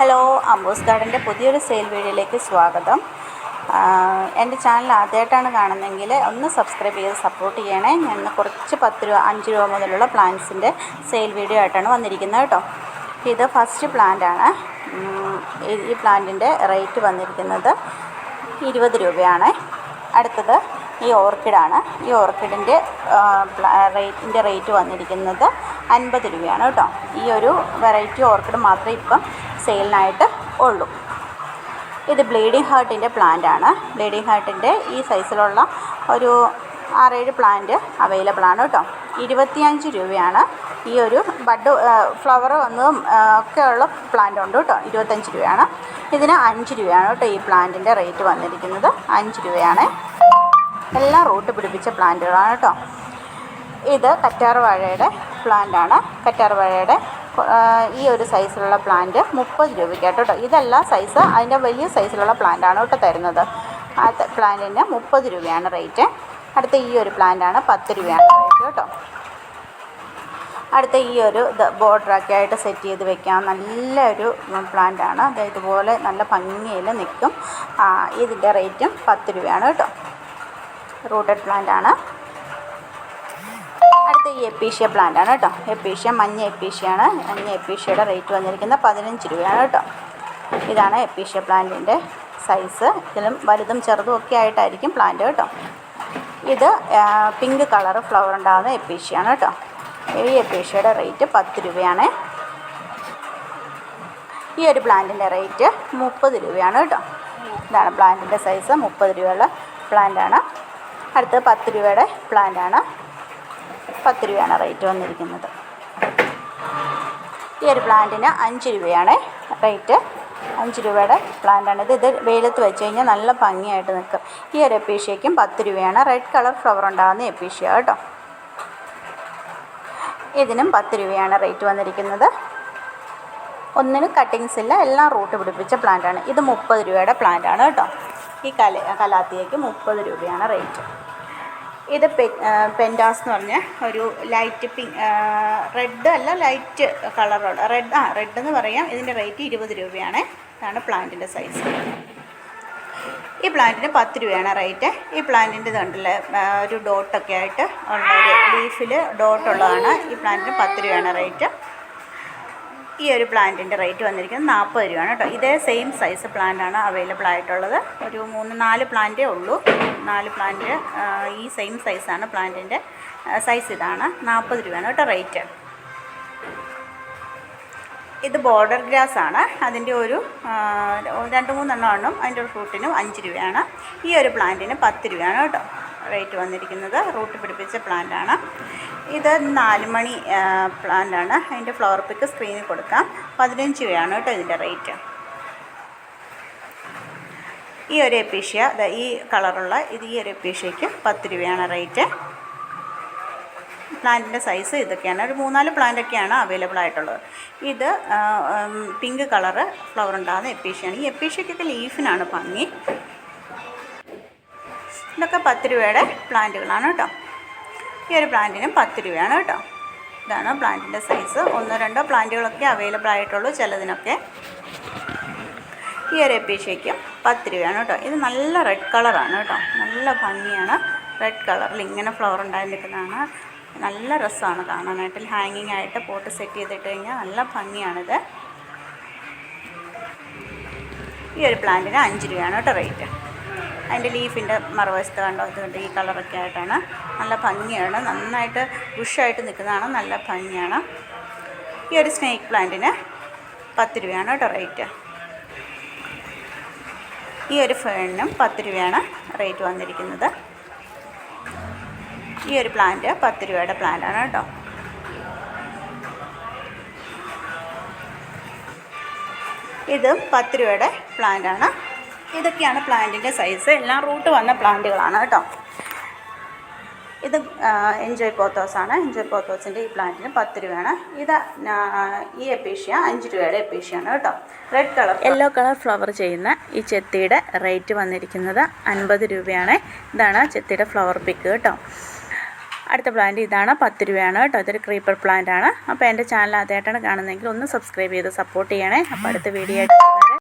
Hello അംബോസ് ഗാർഡന്റെ പുതിയൊരു sale വീഡിയോയിലേക്ക് സ്വാഗതം. എന്റെ ചാനൽ ആദ്യമായിട്ടാണ് കാണുന്നതെങ്കിൽ ഒന്ന് സബ്സ്ക്രൈബ് ചെയ്ത് സപ്പോർട്ട് ചെയ്യണേ. ഞാൻ കുറച്ച് പത്ത് രൂപ അഞ്ച് രൂപ മുതലുള്ള പ്ലാന്റ്സിന്റെ സെയിൽ വീഡിയോ ആയിട്ടാണ് വന്നിരിക്കുന്നത് കേട്ടോ. ഇത് ഫസ്റ്റ് പ്ലാന്റാണ് ഈ പ്ലാന്റിന്റെ റേറ്റ് വന്നിരിക്കുന്നത് ഇരുപത് രൂപയാണ്. അടുത്തത് ഈ ഓർക്കിഡാണ്. ഈ ഓർക്കിഡിന്റെ റേറ്റിന്റെ റേറ്റ് വന്നിരിക്കുന്നത് അൻപത് രൂപയാണ് കേട്ടോ. ഈ ഒരു വെറൈറ്റി ഓർക്കിഡ് മാത്രമേ ഇപ്പം സെയിലിനായിട്ട് ഉള്ളൂ. ഇത് ബ്ലീഡിങ് ഹാർട്ടിന്റെ ആണ്. ബ്ലീഡിങ് ഹാർട്ടിന്റെ ഈ സൈസിലുള്ള ഒരു ആറേഴ് പ്ലാന്റ് അവൈലബിൾ ആണ് കേട്ടോ. ഇരുപത്തിയഞ്ച് രൂപയാണ്. ഈ ഒരു ബഡ് ഫ്ലവർ വന്നതും ഒക്കെയുള്ള പ്ലാന്റ് ഉണ്ട് കേട്ടോ. ഇരുപത്തഞ്ച് രൂപയാണ്. ഇതിന് അഞ്ച് രൂപയാണ് കേട്ടോ ഈ പ്ലാന്റിന്റെ റേറ്റ് വന്നിരിക്കുന്നത്. അഞ്ച് രൂപയാണ്. എല്ലാം റൂട്ട് പിടിപ്പിച്ച പ്ലാന്റുകളാണ് കേട്ടോ. ഇത് കറ്റാർ വാഴയുടെ പ്ലാന്റാണ് കറ്റാർവാഴയുടെ ഈ ഒരു സൈസിലുള്ള പ്ലാന്റ് മുപ്പത് രൂപയ്ക്ക് കേട്ടോ. ഇതല്ല സൈസ് അതിന്റെ വലിയ സൈസിലുള്ള പ്ലാന്റാണ് കേട്ടോ തരുന്നത്. ആ പ്ലാന്റിന് മുപ്പത് രൂപയാണ് റേറ്റ് അടുത്ത ഈ ഒരു പ്ലാന്റാണ് പത്ത് രൂപയാണ് റേറ്റ് കേട്ടോ. അടുത്ത ഈ ഒരു ബോർഡറൊക്കെ ആയിട്ട് സെറ്റ് ചെയ്ത് വെക്കാം. നല്ലൊരു പ്ലാന്റാണ് അത് ഇതുപോലെ നല്ല ഭംഗിയിൽ നിൽക്കും. ഇതിന്റെ റേറ്റും പത്ത് രൂപയാണ് കേട്ടോ. റൂട്ടഡ് പ്ലാന്റാണ് അടുത്ത ഈ എപ്പീഷ്യ പ്ലാന്റ് ആണ് കേട്ടോ. എപ്പീഷ്യ മഞ്ഞ എപ്പീഷ്യയാണ് മഞ്ഞ എപ്പീഷ്യയുടെ റേറ്റ് വന്നിരിക്കുന്നത് പതിനഞ്ച് രൂപയാണ് കേട്ടോ. ഇതാണ് എപ്പീഷ്യ പ്ലാന്റിന്റെ സൈസ് ഇതിലും വലുതും ചെറുതും ഒക്കെ ആയിട്ടായിരിക്കും പ്ലാന്റ് കേട്ടോ. ഇത് പിങ്ക് കളർ ഫ്ലവർ ഉണ്ടാകുന്ന എപ്പീഷ്യയാണ് കേട്ടോ. ഈ എപ്പീഷ്യയുടെ റേറ്റ് പത്ത് രൂപയാണ്. ഈ ഒരു പ്ലാന്റിന്റെ റേറ്റ് മുപ്പത് രൂപയാണ് കേട്ടോ. ഇതാണ് പ്ലാന്റിന്റെ സൈസ് മുപ്പത് രൂപയുള്ള പ്ലാന്റാണ് അടുത്ത് പത്ത് രൂപയുടെ പ്ലാന്റാണ് പത്ത് രൂപയാണ് റേറ്റ് വന്നിരിക്കുന്നത്. ഈ ഒരു പ്ലാന്റിന് അഞ്ച് രൂപയാണ് റേറ്റ്. അഞ്ച് രൂപയുടെ പ്ലാന്റാണ് ഇത്. ഇത് വെയിലത്ത് വെച്ച് കഴിഞ്ഞാൽ നല്ല ഭംഗിയായിട്ട് നിൽക്കും. ഈ ഒരു എപ്പീഷ്യയ്ക്കും പത്ത് രൂപയാണ്. റെഡ് കളർ ഫ്ലവർ ഉണ്ടാകുന്ന എപ്പീഷ്യ കേട്ടോ. ഇതിനും പത്ത് രൂപയാണ് റേറ്റ് വന്നിരിക്കുന്നത്. ഒന്നിന് കട്ടിങ്സ് ഇല്ല. എല്ലാം റൂട്ട് പിടിപ്പിച്ച പ്ലാന്റാണ് ഇത് മുപ്പത് രൂപയുടെ പ്ലാന്റാണ് കേട്ടോ. ഈ കല കലാത്തിയേക്ക് മുപ്പത് രൂപയാണ് റേറ്റ്. ഇത് പെ പെന്റാസ് എന്ന് പറഞ്ഞ ഒരു ലൈറ്റ് പിങ്ക് റെഡ് അല്ല ലൈറ്റ് കളറുള്ള റെഡ് ആ റെഡ് എന്ന് പറയാം. ഇതിന്റെ റേറ്റ് ഇരുപത് രൂപയാണ്. ഇതാണ് പ്ലാന്റിന്റെ സൈസ് ഈ പ്ലാന്റിന് പത്ത് രൂപയാണ് റേറ്റ് ഈ പ്ലാന്റിന്റെ ഇതുണ്ടല്ലേ ഒരു ഡോട്ടൊക്കെ ആയിട്ട് ഉള്ള ഒരു ലീഫിൽ ഡോട്ടുള്ളതാണ് ഈ പ്ലാന്റിന് പത്ത് രൂപയാണ് റേറ്റ് ഈ ഒരു പ്ലാന്റിന്റെ റേറ്റ് വന്നിരിക്കുന്നത് നാൽപ്പത് രൂപയാണ് കേട്ടോ. ഇതേ സെയിം സൈസ് പ്ലാന്റാണ് അവൈലബിൾ ആയിട്ടുള്ളത്. ഒരു മൂന്ന് നാല് പ്ലാന്റേ ഉള്ളൂ. നാല് പ്ലാന്റ് ഈ സെയിം സൈസാണ് പ്ലാന്റിന്റെ സൈസ് ഇതാണ്. നാൽപ്പത് രൂപയാണ് കേട്ടോ റേറ്റ്. ഇത് ബോർഡർ ഗ്രാസ് ആണ്. അതിന്റെ ഒരു രണ്ട് മൂന്നെണ്ണം എണ്ണം അതിന്റെ ഒരു ഫ്രൂട്ടിനും അഞ്ച് രൂപയാണ്. ഈ ഒരു പ്ലാന്റിന് പത്ത് രൂപയാണ് കേട്ടോ. റേറ്റ് വന്നിരിക്കുന്നത് റൂട്ട് പിടിപ്പിച്ച പ്ലാന്റാണ് ഇത് നാല് മണി പ്ലാന്റാണ് അതിന്റെ ഫ്ലവർ പിക്ക് സ്ക്രീനിൽ കൊടുക്കാം. പതിനഞ്ച് രൂപയാണ് കേട്ടോ ഇതിന്റെ റേറ്റ് ഈ ഒരു എപ്പീഷ്യ ഈ കളറുള്ള ഇത് ഈ ഒരു എപ്പീഷ്യയ്ക്ക് പത്ത് രൂപയാണ് റേറ്റ് പ്ലാന്റിന്റെ സൈസ് ഇതൊക്കെയാണ്. ഒരു മൂന്നാൽ പ്ലാന്റൊക്കെയാണ് അവൈലബിൾ ആയിട്ടുള്ളത്. ഇത് പിങ്ക് കളറ് ഫ്ലവർ ഉണ്ടാകുന്ന എപ്പീഷ്യയാണ് ഈ എപ്പീഷ്യക്കൊക്കെ ലീഫിനാണ് ഭംഗി. ഇതൊക്കെ പത്ത് രൂപയുടെ പ്ലാന്റുകളാണ് കേട്ടോ. ഈ ഒരു പ്ലാന്റിനും പത്ത് രൂപയാണ് കേട്ടോ. ഇതാണ് പ്ലാന്റിന്റെ സൈസ് ഒന്നോ രണ്ടോ പ്ലാന്റുകളൊക്കെ അവൈലബിൾ ആയിട്ടുള്ളൂ ചിലതിനൊക്കെ. ഈ ഒരു എപ്പീഷയ്ക്കും പത്ത് രൂപയാണ് കേട്ടോ. ഇത് നല്ല റെഡ് കളറാണ് കേട്ടോ. നല്ല ഭംഗിയാണ്. റെഡ് കളറിൽ ഇങ്ങനെ ഫ്ലവർ ഉണ്ടായി നിൽക്കുന്നതാണ്. നല്ല രസമാണ് കാണാനായിട്ട്. ഹാങ്ങിങ് ആയിട്ട് പോട്ട് സെറ്റ് ചെയ്തിട്ട് കഴിഞ്ഞാൽ നല്ല ഭംഗിയാണിത്. ഈ ഒരു പ്ലാന്റിന് അഞ്ച് രൂപയാണ് കേട്ടോ റേറ്റ് അതിന്റെ ലീഫിന്റെ മറുവശത്ത് കണ്ടോ? ഇത് കണ്ടോ ഈ കളറൊക്കെ ആയിട്ടാണ്. നല്ല ഭംഗിയാണ്. നന്നായിട്ട് ബുഷായിട്ട് നിൽക്കുന്നതാണ്. നല്ല ഭംഗിയാണ്. ഈ ഒരു സ്നേക്ക് പ്ലാന്റിന് പത്ത് രൂപയാണ് കേട്ടോ റേറ്റ്. ഈ ഒരു ഫേണിനും പത്ത് രൂപയാണ് റേറ്റ് വന്നിരിക്കുന്നത്. ഈ ഒരു പ്ലാന്റ് പത്ത് രൂപയുടെ പ്ലാന്റാണ് കേട്ടോ. ഇതും പത്ത് രൂപയുടെ പ്ലാന്റാണ്. ഇതൊക്കെയാണ് പ്ലാന്റിന്റെ സൈസ്. എല്ലാം റൂട്ട് വന്ന പ്ലാന്റുകളാണ് കേട്ടോ. ഇത് എൻജോയ് പോത്തോസാണ് എൻജോയ് പോത്തോസിന്റെ ഈ പ്ലാന്റിന് പത്ത് രൂപയാണ്. ഇത് ഈ എപ്പീഷ്യ അഞ്ച് രൂപയുടെ എപ്പീഷ്യയാണ് കേട്ടോ. Red colour yellow colour flower ചെയ്യുന്ന ഈ ചെത്തിയുടെ റേറ്റ് വന്നിരിക്കുന്നത് അൻപത് രൂപയാണ്. ഇതാണ് ചെത്തിയുടെ ഫ്ലവർ പിക്ക് കേട്ടോ. അടുത്ത പ്ലാന്റ് ഇതാണ് പത്ത് രൂപയാണ് കേട്ടോ. ഇതൊരു ക്രീപ്പർ പ്ലാന്റ് ആണ്. അപ്പോൾ എന്റെ ചാനൽ ആദ്യമായിട്ടാണ് കാണുന്നതെങ്കിൽ ഒന്ന് സബ്സ്ക്രൈബ് ചെയ്ത് സപ്പോർട്ട് ചെയ്യണേ. അപ്പോൾ അടുത്ത വീഡിയോ ആയിട്ട്